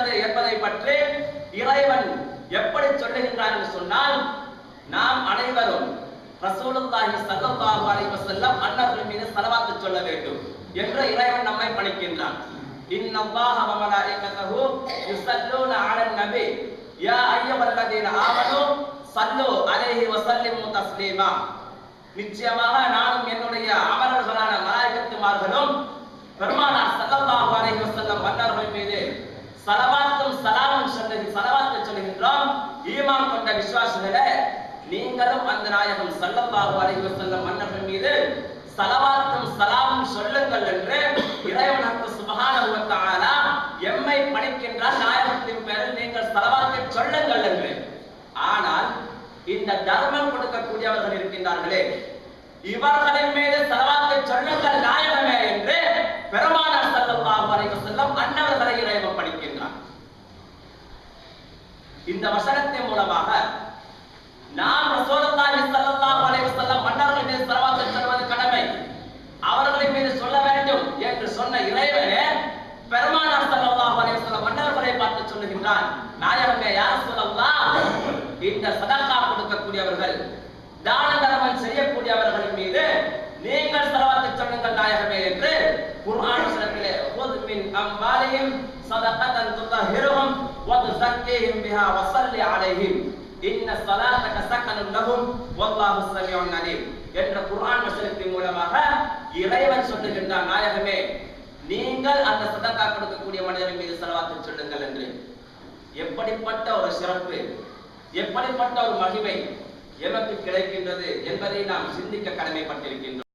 இருக்கிறது என்பதை பற்றி இறைவன் எப்படி சொல்லுகின்றான் என்று சொன்னால் நாம் அனைவரும் ரசூலுல்லாஹி ஸல்லல்லாஹு அலைஹி வஸல்லம் அன்னவர்கள் மீது ஸலவாத்து சொல்ல வேண்டும் என்று இறைவன் நம்மை பணிக்கின்றான். இன்னல்லாஹ வ மலாயிகத்தஹு அலன் நபி. யா அய்யுஹல்லதீன ஆமனூ சல்லு அலைஹி வஸல்லிமு தஸ்லீமா. நிச்சயமாக நானும் என்னுடைய அமரர்களான மலாயிகத்துமார்களும் பெருமானார் ஸல்லல்லாஹு அலைஹி வஸல்லம் மன்னர்கள் மீது சலவாத்தும் சலாமும் சொல்லி சலவாத்தை சொல்லுகின்றோம். ஈமான் கொண்ட விசுவாசிகளே நீங்களும் அந்த நாயகம் ஸல்லல்லாஹு அலைஹி வஸல்லம் மன்னர்கள் மீது சலவாத்தும் சலாமும் சொல்லுங்கள் என்று இறைவனுக்கு சுபஹானஹு வ தஆலா எம்மை பணிக்கின்ற நாயகத்தின் பேரில் நீங்கள் சலவாத்தை சொல்லுங்கள் என்று. ஆனால் இந்த தர்மம் கொடுக்கக்கூடியவர்கள் இருக்கின்றார்களே இவர்களின் மீது சலவாத்தை சொல்லுங்கள் நாயகம் என்று பெருமானார் ஸல்லல்லாஹு அலைஹி வஸல்லம் அன்னவர்களை இறைவன் படிக்கின்றார் இந்த வசனத்தின் மூலமாக நாம் ரசூலுல்லாஹி ஸல்லல்லாஹு அலைஹி வஸல்லம் மன்னர்கள் மீது சலவாத்தை சொல்வது கடமை. அவர்களின் மீது சொல்ல வேண்டும் என்று சொன்ன இறைவனே பெருமானார் ஸல்லல்லாஹு அலைஹி வஸல்லம் மன்னர்களை பார்த்து சொல்லுகின்றான் நாயகமே யார் சொல்லலாம் இந்த சதா கொடுக்கக்கூடியவர்கள் தான தர்மம் செய்யக்கூடியவர்களின் மீது நீங்கள் சலவாத்தை சொல்லுங்கள் நாயகமே என்று குர்ஆன் வசனத்திலே "ஹுத் أموالهم صدقة تطهرهم وتزكيهم بها وصل عليهم. إن ஸல்லி سكن لهم والله السميع العليم. என்ற குர்ஆன் வசனத்தின் மூலமாக இறைவன் சொல்லுகின்ற நாயகமே நீங்கள் அந்த சதத்தா கொடுக்கக்கூடிய மனிதரின் மீது செலவாத்து சொல்லுங்கள் என்று. எப்படிப்பட்ட ஒரு சிறப்பு எப்படிப்பட்ட ஒரு மகிமை எமக்கு கிடைக்கின்றது என்பதை நாம் சிந்திக்க கடமைப்பட்டிருக்கின்றோம்.